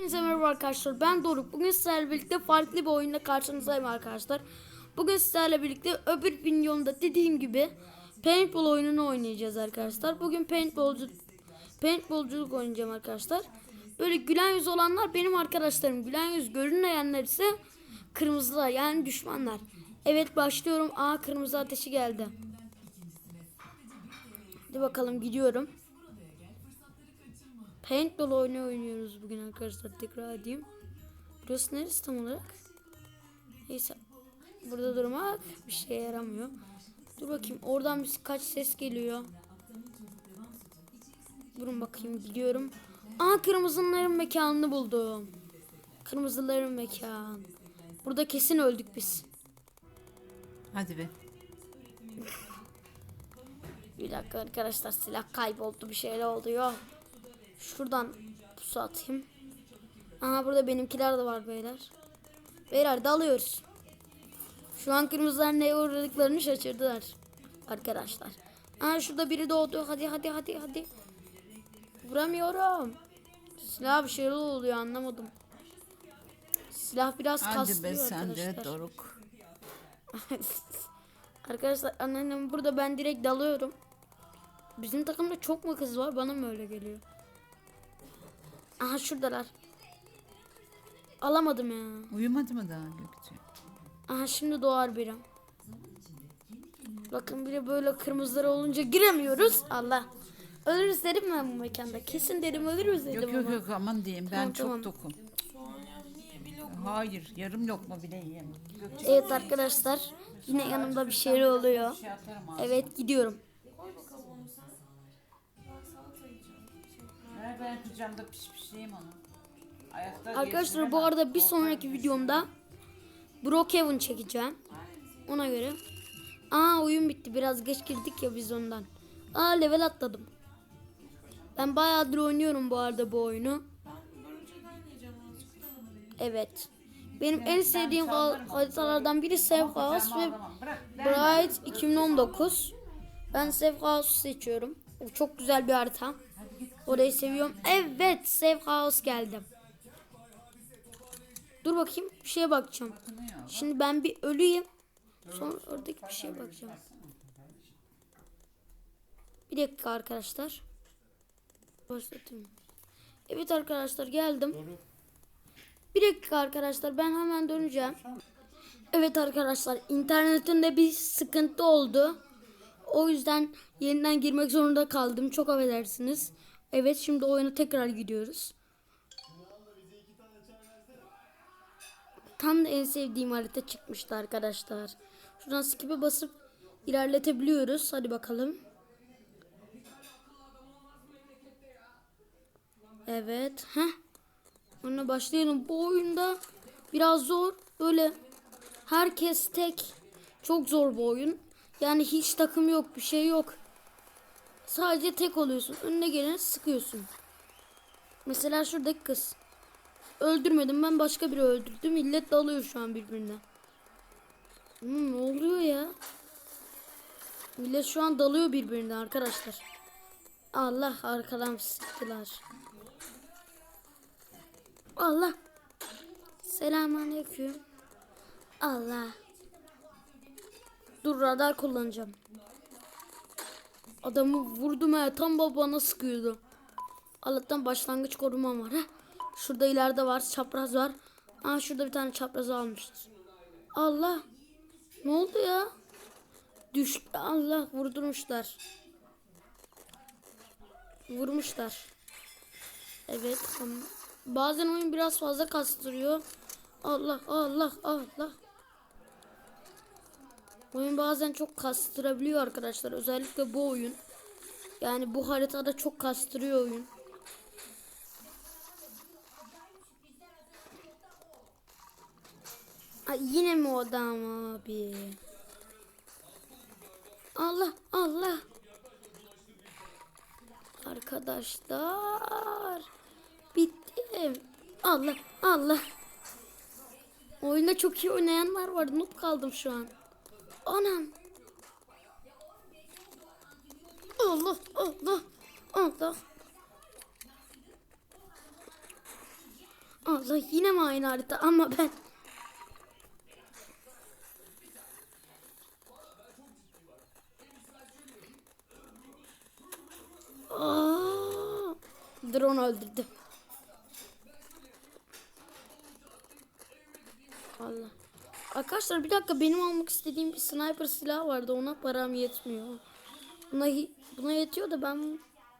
Hepinize merhaba arkadaşlar. Ben Doruk. Bugün sizlerle birlikte farklı bir oyunda karşınızdayım arkadaşlar. Bugün sizlerle birlikte öbür videomda dediğim gibi paintball oyununu oynayacağız arkadaşlar. Bugün paintballcu paintballculuk oynayacağım arkadaşlar. Böyle gülen yüz olanlar benim arkadaşlarım. Gülen yüz görünmeyenler ise kırmızılar yani düşmanlar. Evet başlıyorum. Aa kırmızı ateşi geldi. Hadi bakalım gidiyorum. Paintball oyunu oynuyoruz bugün arkadaşlar tekrar edeyim. Burası neresi tam olarak? Neyse. Burada durmak bir şeye yaramıyor. Dur bakayım oradan bir kaç ses geliyor. Durun bakayım gidiyorum. Aa kırmızıların mekanını buldum. Kırmızıların mekan. Burada kesin öldük biz. Hadi be. Bir dakika arkadaşlar silah kayboldu bir şeyler oluyor. Şuradan pusu atayım. Aha burada benimkiler de var beyler. Beyler dalıyoruz. Şu an kırmızılar neye uğradıklarını şaşırdılar. Arkadaşlar. Aha şurada biri doğdu. Hadi hadi hadi hadi. Vuramıyorum. Silah bir şeyler oluyor anlamadım. Silah biraz Hadi kastıyor be sen de arkadaşlar. Doruk. Arkadaşlar anneannem burada ben direkt dalıyorum. Bizim takımda çok mu kız var bana mı öyle geliyor? Aha şuradalar. Alamadım ya. Uyumadı mı daha Gökçe? Aha şimdi doğar biri. Bakın biri böyle kırmızıları olunca giremiyoruz. Allah. Ölürüz dedim ben bu mekanda. Kesin dedim ölürüz dedim Yok yok ama. yok aman diyeyim ben Tamam, çok tamam. tokum. Hayır yarım lokma bile yiyemem. Gökçe Evet arkadaşlar. Yine yanımda bir şey oluyor. şey atarım ağzına. Evet gidiyorum. Ver ben kucağımda piş pişleyeyim onu. Ayakta Arkadaşlar bu arada bir sonraki videomda Brookhaven çekeceğim. Ona göre. Aa oyun bitti. Biraz geç girdik ya biz ondan. Aa level atladım. Ben bayağıdır oynuyorum bu arada bu oyunu. Evet. Benim en sevdiğim hal- haritalardan biri Save House ve. Bright 2019. Ben Save House'u seçiyorum. O çok güzel bir harita. Orayı seviyorum. Evet Save House geldim. Dur bakayım bir şeye bakacağım. Şimdi ben bir ölüyüm. Sonra oradaki bir şeye bakacağım. Bir dakika arkadaşlar. Başlatayım. Evet arkadaşlar geldim. Bir dakika arkadaşlar ben hemen döneceğim. Evet arkadaşlar internetinde bir sıkıntı oldu. O yüzden yeniden girmek zorunda kaldım. Çok affedersiniz. Evet şimdi oyuna tekrar gidiyoruz. Tam da en sevdiğim harita çıkmıştı arkadaşlar. Şuradan skip'e basıp ilerletebiliyoruz. Hadi bakalım. Evet. Heh. Onunla başlayalım. Bu oyunda biraz zor. Böyle herkes tek. Çok zor bu oyun. Yani hiç takım yok, bir şey yok. Sadece tek oluyorsun. Önüne geleni sıkıyorsun. Mesela şuradaki kız. Öldürmedim ben başka biri öldürdü. Millet dalıyor şu an birbirine. Hmm, ne oluyor ya? Millet şu an dalıyor birbirine arkadaşlar. Allah arkadan sıktılar. Allah. Selamünaleyküm. Allah. Dur radar kullanacağım. Adamı vurdum ha tam babana sıkıyordu. Allah'tan başlangıç korumam var ha. Şurada ileride var çapraz var. Aa şurada bir tane çapraz almışız. Allah. Ne oldu ya? Düş Allah vurdurmuşlar. Vurmuşlar. Evet. Bazen oyun biraz fazla kastırıyor. Allah Allah Allah. Oyun bazen çok kastırabiliyor arkadaşlar. Özellikle bu oyun. Yani bu haritada çok kastırıyor oyun. Ay yine mi o adam abi? Allah Allah. Arkadaşlar. Bittim. Allah Allah. Oyunda çok iyi oynayanlar var. Noob kaldım şu an. Anam. Allah Allah Allah. Allah yine mi aynı harita ama ben Aa, drone öldürdü. Allah. Arkadaşlar bir dakika benim almak istediğim bir sniper silahı vardı. Ona param yetmiyor. Buna, buna yetiyor da ben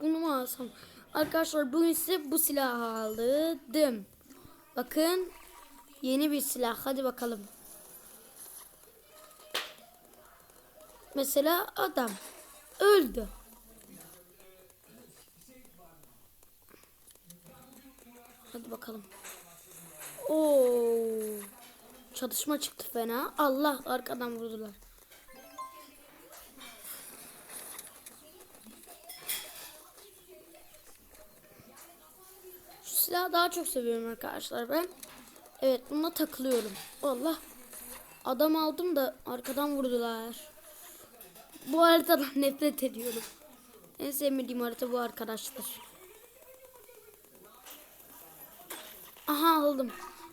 bunu mu alsam? Arkadaşlar bugün size bu silahı aldım. Bakın yeni bir silah. Hadi bakalım. Mesela adam öldü. Hadi bakalım. Oo. Çatışma çıktı fena. Allah arkadan vurdular. Şu silahı daha çok seviyorum arkadaşlar ben. Evet bununla takılıyorum. Allah. Adam aldım da arkadan vurdular. Bu haritadan nefret ediyorum. En sevmediğim harita bu arkadaşlar. Aha aldım.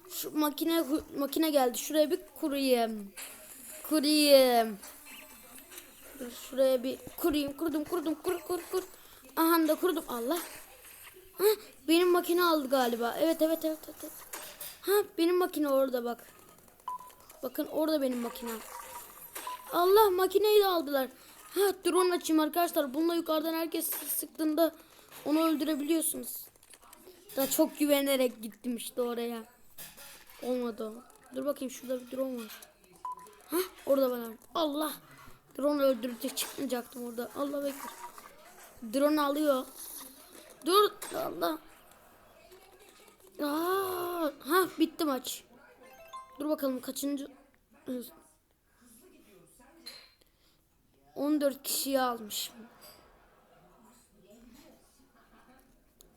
Şu makine makine geldi. Şuraya bir kurayım. Kurayım. Şuraya bir kurayım. Kurdum kurdum kur kur kur. Aha da kurdum. Allah. Ha, benim makine aldı galiba. Evet evet evet evet. evet. Ha benim makine orada bak. Bakın orada benim makine. Allah makineyi de aldılar. Ha drone açayım arkadaşlar. Bununla yukarıdan herkes sıktığında onu öldürebiliyorsunuz. Da çok güvenerek gittim işte oraya. Olmadı. Dur bakayım şurada bir drone var. Hah orada var. Allah. Drone öldürecek çıkmayacaktım orada. Allah bekler. Drone alıyor. Dur Allah. Aa, ha bitti maç. Dur bakalım kaçıncı 14 kişiyi almışım.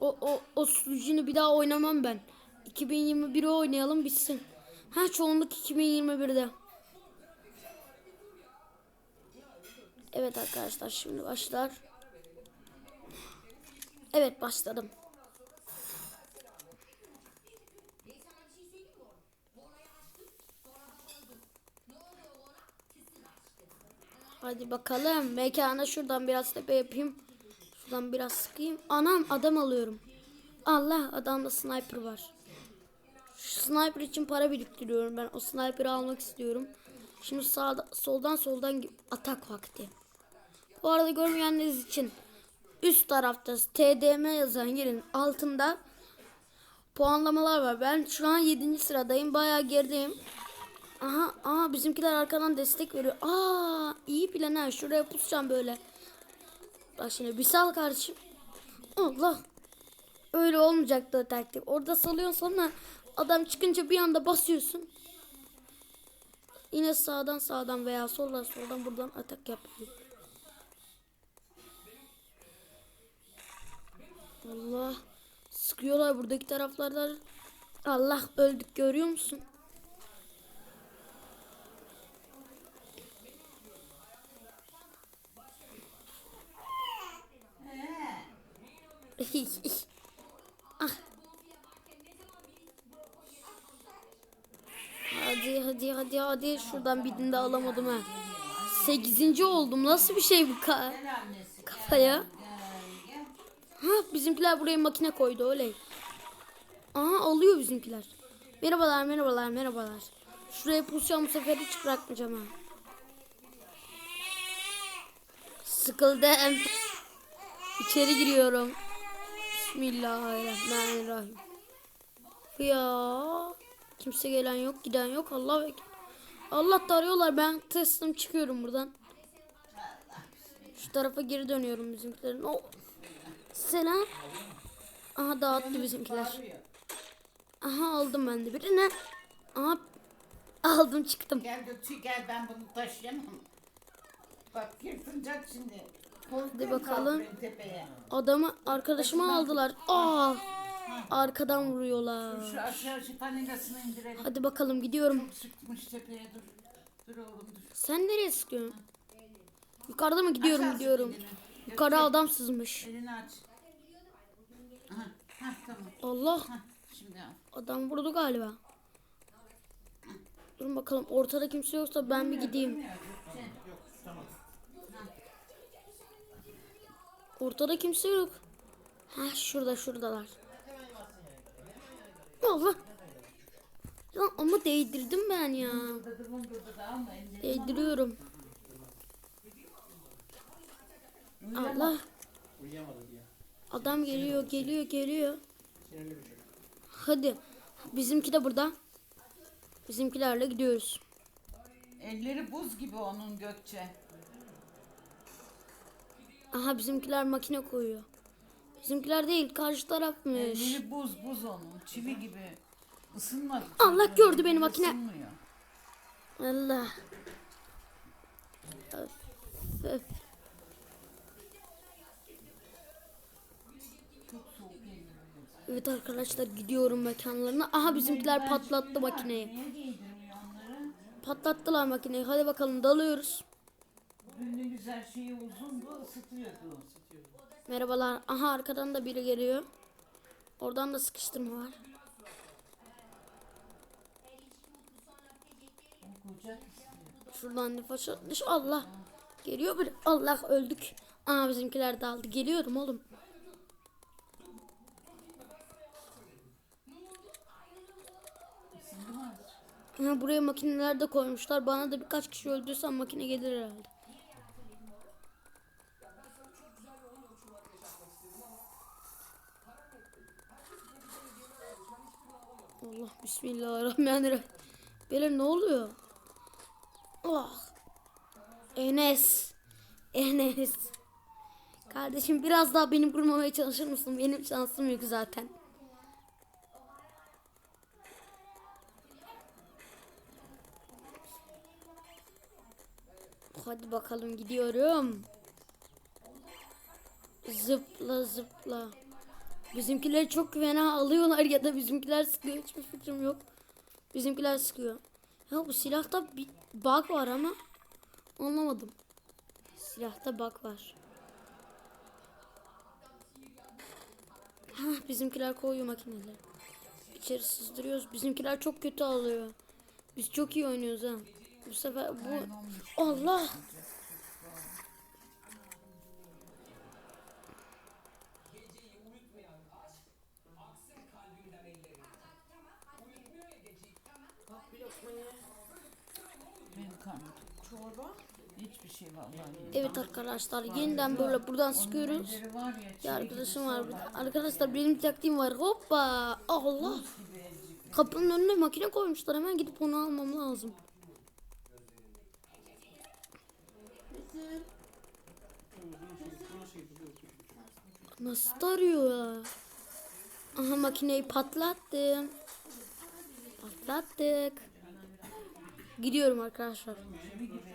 O o o sunucunu bir daha oynamam ben. 2021'i oynayalım bitsin. Ha çoğunluk 2021'de. Evet arkadaşlar şimdi başlar. Evet başladım. Hadi bakalım. Mekana şuradan biraz tepe yapayım. Şuradan biraz sıkayım. Anam adam alıyorum. Allah adamda sniper var. Şu sniper için para biriktiriyorum ben. O sniper'ı almak istiyorum. Şimdi sağda, soldan soldan atak vakti. Bu arada görmeyenleriniz için üst tarafta TDM yazan yerin altında puanlamalar var. Ben şu an 7. sıradayım. Bayağı gerideyim. Aha, aha bizimkiler arkadan destek veriyor. Aa, iyi plan ha. Şuraya pusacağım böyle. Bak şimdi bir sal kardeşim. Allah. Öyle olmayacaktı o taktik. Orada salıyorsun sonra adam çıkınca bir anda basıyorsun. Yine sağdan sağdan veya soldan soldan buradan atak yapıyor. Allah. Sıkıyorlar buradaki taraflarda. Allah öldük görüyor musun? ah. Hadi hadi hadi hadi şuradan birini de alamadım ha. Sekizinci oldum. Nasıl bir şey bu ka kafaya? Ha bizimkiler buraya makine koydu oley. Aha alıyor bizimkiler. Merhabalar merhabalar merhabalar. Şuraya pusacağım bu sefer hiç bırakmayacağım ha. Sıkıldım. İçeri giriyorum. Bismillahirrahmanirrahim. Ya kimse gelen yok giden yok Allah bek. Allah da arıyorlar ben tırstım çıkıyorum buradan. Şu tarafa geri dönüyorum bizimkilerin. O Selam. Aha dağıttı bizimkiler. Aha aldım ben de birini. Aha aldım çıktım. Gel götür gel ben bunu taşıyamam. Bak yırtınacak şimdi. Hadi bakalım. Adamı arkadaşıma aldılar. Aa! Arkadan vuruyorlar. Şu aşağı şu panilasını indirelim. Hadi bakalım gidiyorum. Sıkmış tepeye dur. Dur oğlum dur. Sen nereye sıkıyorsun? Yukarıda mı gidiyorum Aşağı gidiyorum. sık elini. Yukarı adam sızmış. Elini aç. Aha, ha tamam. Allah. Ha, şimdi ya. Adam vurdu galiba. Durun bakalım ortada kimse yoksa ben bir gideyim. Ortada kimse yok. Ha şurada şuradalar. Allah. Ya ama değdirdim ben ya. Değdiriyorum. Allah. Adam geliyor geliyor geliyor. Hadi. Bizimki de burada. Bizimkilerle gidiyoruz. Elleri buz gibi onun Gökçe. Aha bizimkiler makine koyuyor. Bizimkiler değil karşı tarafmış. Elleri buz buz onun. Çivi gibi. Isınmadı. Allah gördü beni makine. Isınmıyor. Allah. Öf, öf. Çok soğuk. Evet arkadaşlar gidiyorum mekanlarına. Aha bizimkiler patlattı makineyi. Niye giydirmiyor onları? Patlattılar makineyi. Hadi bakalım dalıyoruz. Bugün ne güzel şeyi uzundu ısıtıyordu. Merhabalar. Aha arkadan da biri geliyor. Oradan da sıkıştırma var. Şuradan nefes atmış. Allah. Geliyor bir. Allah öldük. Aha bizimkiler daldı. Geliyorum oğlum. Buraya makineler de koymuşlar. Bana da birkaç kişi öldürse makine gelir herhalde. Allah bismillahirrahmanirrahim. Beyler ne oluyor? Oh. Enes. Enes. Kardeşim biraz daha beni vurmamaya çalışır mısın? Benim şansım yok zaten. Hadi bakalım gidiyorum. Zıpla zıpla. Bizimkileri çok fena alıyorlar ya da bizimkiler sıkıyor. Hiçbir fikrim yok. Bizimkiler sıkıyor. Ya bu silahta bir bug var ama anlamadım. Silahta bug var. Hah bizimkiler koyuyor makineleri. İçeri sızdırıyoruz. Bizimkiler çok kötü alıyor. Biz çok iyi oynuyoruz ha. Bu sefer bu Allah Karnım. Çorba? Hiçbir şey vallahi. Evet arkadaşlar yeniden böyle buradan sıkıyoruz. Var ya. Ya çivi arkadaşım var burada. Arkadaşlar benim taktiğim var. Hoppa. Allah. gibi elcik. Kapının önüne makine koymuşlar. Hemen gidip onu almam lazım. Nasıl tarıyor ya? Aha makineyi patlattım. Patlattık. Gidiyorum arkadaşlar.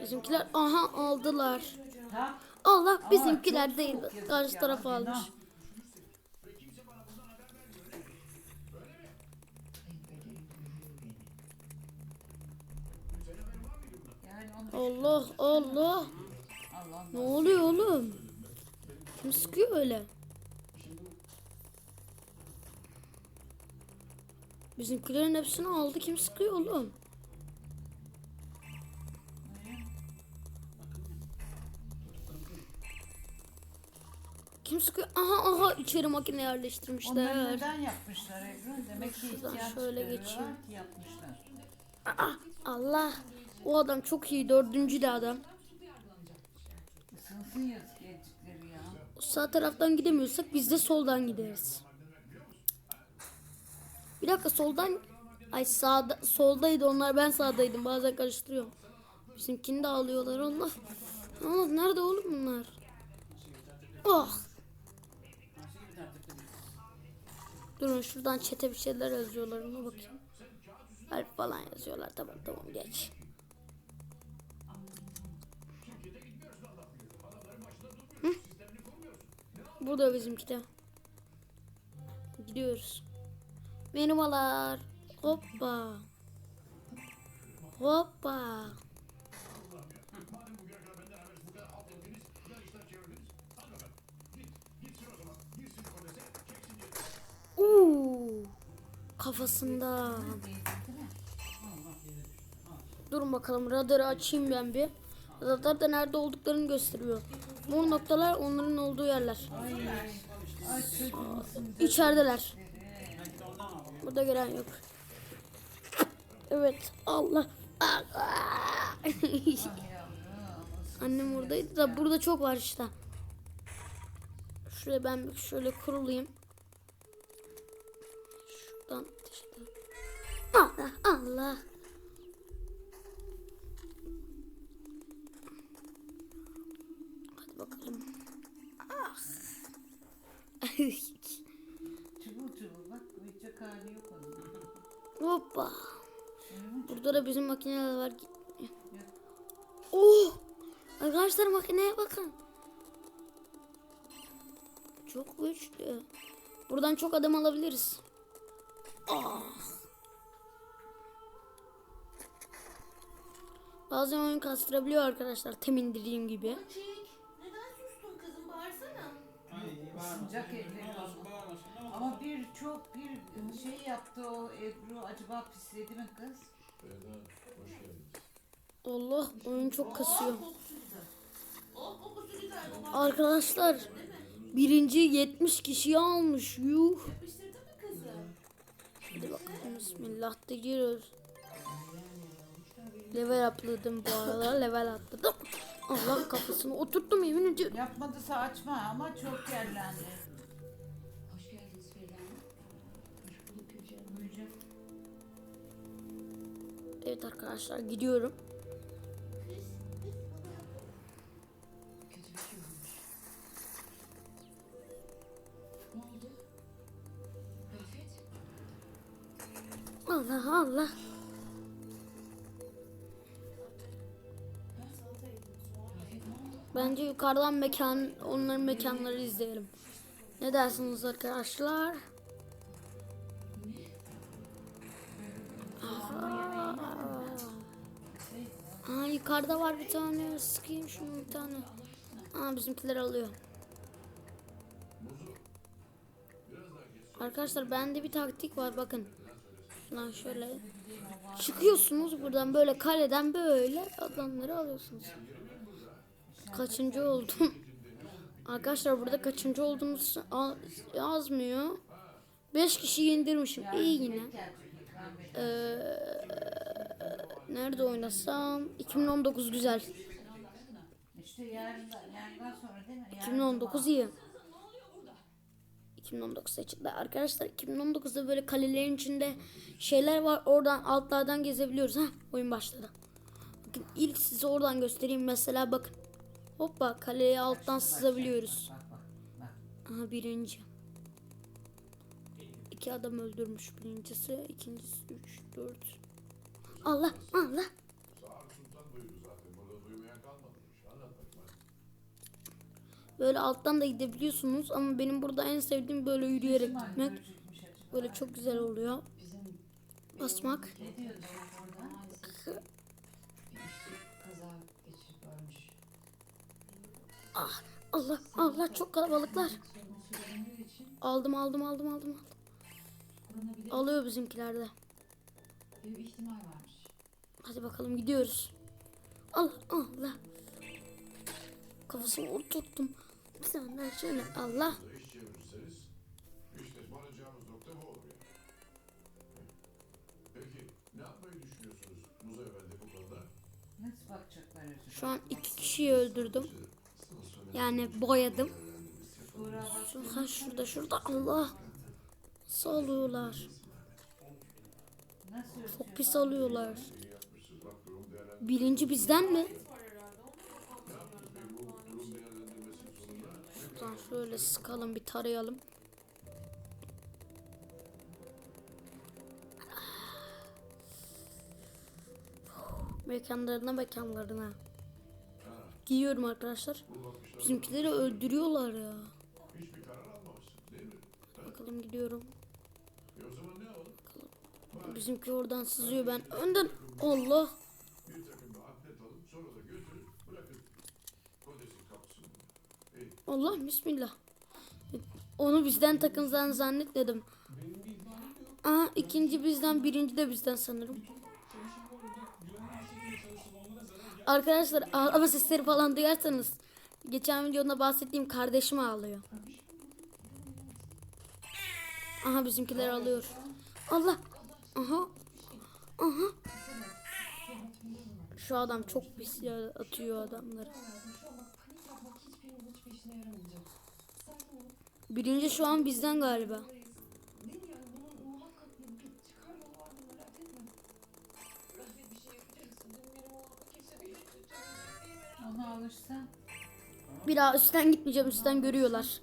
Bizimkiler aha aldılar. Allah bizimkiler değil. Karşı taraf almış. Allah. Allah Ne oluyor oğlum? Kim sıkıyor öyle? Bizimkilerin hepsini aldı. Kim sıkıyor oğlum? Kim sıkıyor? Aha aha içeri makine Onları yerleştirmişler. neden yapmışlar Ebru? Demek ki Şuradan ihtiyaç şöyle geçeyim. ki yapmışlar. Aa, Allah. O adam çok iyi. Dördüncü de adam. Isınsın yazık elcikleri ya. Sağ taraftan gidemiyorsak biz de soldan gideriz. Bir dakika soldan ay sağda soldaydı onlar ben sağdaydım bazen karıştırıyorum. Bizimkini de alıyorlar Allah. Allah nerede oğlum bunlar? Oh. Durun şuradan çete bir şeyler yazıyorlar ona bakayım. Harf falan yazıyorlar tamam tamam geç. Hı? Burada bizimki de. Gidiyoruz. Merhabalar. Hoppa. Hoppa. Kafasında. Durun bakalım radarı açayım ben bir. Radar da nerede olduklarını gösteriyor. Bu noktalar onların olduğu yerler. İçerideler. Burada gelen yok. Evet Allah. Annem buradaydı da burada çok var işte. Şuraya ben şöyle kurulayım. Allah. Hadi bakalım. Ah. Çubuğu çubuğu bak koyacak hali yok onun. Hoppa. Burada da bizim makineler var. Oh! Arkadaşlar makineye bakın. Çok güçlü. Buradan çok adam alabiliriz. Ah! Bazen oyun kastırabiliyor arkadaşlar. Temin dediğim gibi. Çek. Neden sustun kızım? Bağırsana. Ay bağırmasın. Sıcak? Ama bir çok bir şey yaptı o Ebru acaba pisledi mi kız? Allah oyun çok kasıyor. Kokusu güzel. Oh kokusu güzel. Baba Arkadaşlar birinci 70 kişiyi almış. Yuh. yapıştırdın mı kızım? Hadi bakalım bismillah da giriyoruz. Level atladım bu arada level atladım. Allah kafasını oturttum yemin ediyorum. Yapmadıysa açma ama çok yerlendi. Hoş geldiniz Feride Hanım. Hoş bulduk Gülcan Hanım. Duyacak. Evet arkadaşlar gidiyorum. Şey? Allah Allah. Bence yukarıdan mekan onların mekanları izleyelim. Ne dersiniz arkadaşlar? Aa, yukarıda var bir tane. Sıkayım şunu bir tane. Aa bizimkiler alıyor. Arkadaşlar bende bir taktik var bakın. Şuradan şöyle çıkıyorsunuz buradan böyle kaleden böyle adamları alıyorsunuz. Kaçıncı oldum? Arkadaşlar burada kaçıncı olduğumuz yazmıyor. 5 kişiyi indirmişim. İyi yine. Ee, nerede oynasam? 2019 güzel. İşte yarın da, yarından sonra değil mi? Yarın 2019 iyi. 2019 seçildi. Arkadaşlar 2019'da böyle kalelerin içinde şeyler var. Oradan altlardan gezebiliyoruz. Ha oyun başladı. Bakın ilk size oradan göstereyim. Mesela bakın. Hoppa kaleye alttan sızabiliyoruz. Aha birinci. İki adam öldürmüş birincisi. ikincisi üç, dört. Allah Allah. Böyle alttan da gidebiliyorsunuz ama benim burada en sevdiğim böyle yürüyerek gitmek. Böyle çok güzel oluyor. Basmak. Ah Allah Allah çok kalabalıklar. Aldım aldım aldım aldım. aldım. Alıyor bizimkiler de. bir ihtimal varmış. Hadi bakalım gidiyoruz. Allah Allah. Kafasını oturttum. Bir saniye şöyle Allah. Şu an iki kişiyi öldürdüm. Yani boyadım. Buğra bak. Şu, ha şurada şurada Allah. Nasıl alıyorlar? Çok pis alıyorlar. Birinci bizden mi? Şuradan şöyle sıkalım bir tarayalım. Mekanlarına mekanlarına. Giyiyorum arkadaşlar. Bizimkileri öldürüyorlar ya. hiçbir karar almamışsın değil mi? Bakalım gidiyorum. E o zaman ne alalım? Bizimki oradan sızıyor ben önden. Allah. Bir takım bir atlet alın sonra da götürün bırakın. Kodesin kapısını. Allah bismillah. Onu bizden takınacağını zannetmedim. Aha ikinci bizden birinci de bizden sanırım. Arkadaşlar ağlama sesleri falan duyarsanız geçen videoda bahsettiğim kardeşim ağlıyor. Aha bizimkiler alıyor. Allah. Aha. Aha. Şu adam çok pis atıyor adamları. Birinci şu an bizden galiba. Ona alışsa. Bir daha üstten gitmeyeceğim üstten görüyorlar.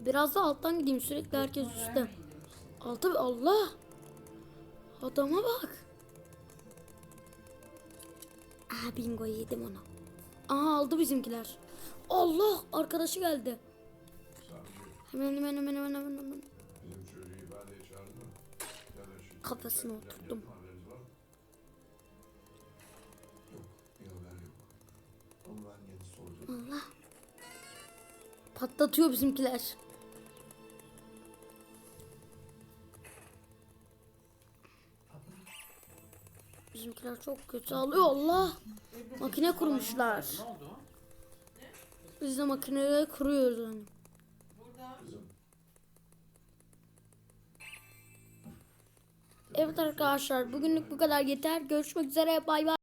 Biraz da alttan gideyim sürekli herkes üstte. Altı Allah. Adama bak. Aha bingo yedim onu. Aha aldı bizimkiler. Allah arkadaşı geldi. Hemen hemen hemen hemen hemen. hemen. bizim çocuğu sordum. Patlatıyor bizimkiler. Bizimkiler çok kötü alıyor Allah. Makine kurmuşlar. Biz de makineleri kuruyoruz. Kızım Evet arkadaşlar bugünlük bu kadar yeter. Görüşmek üzere bay bay.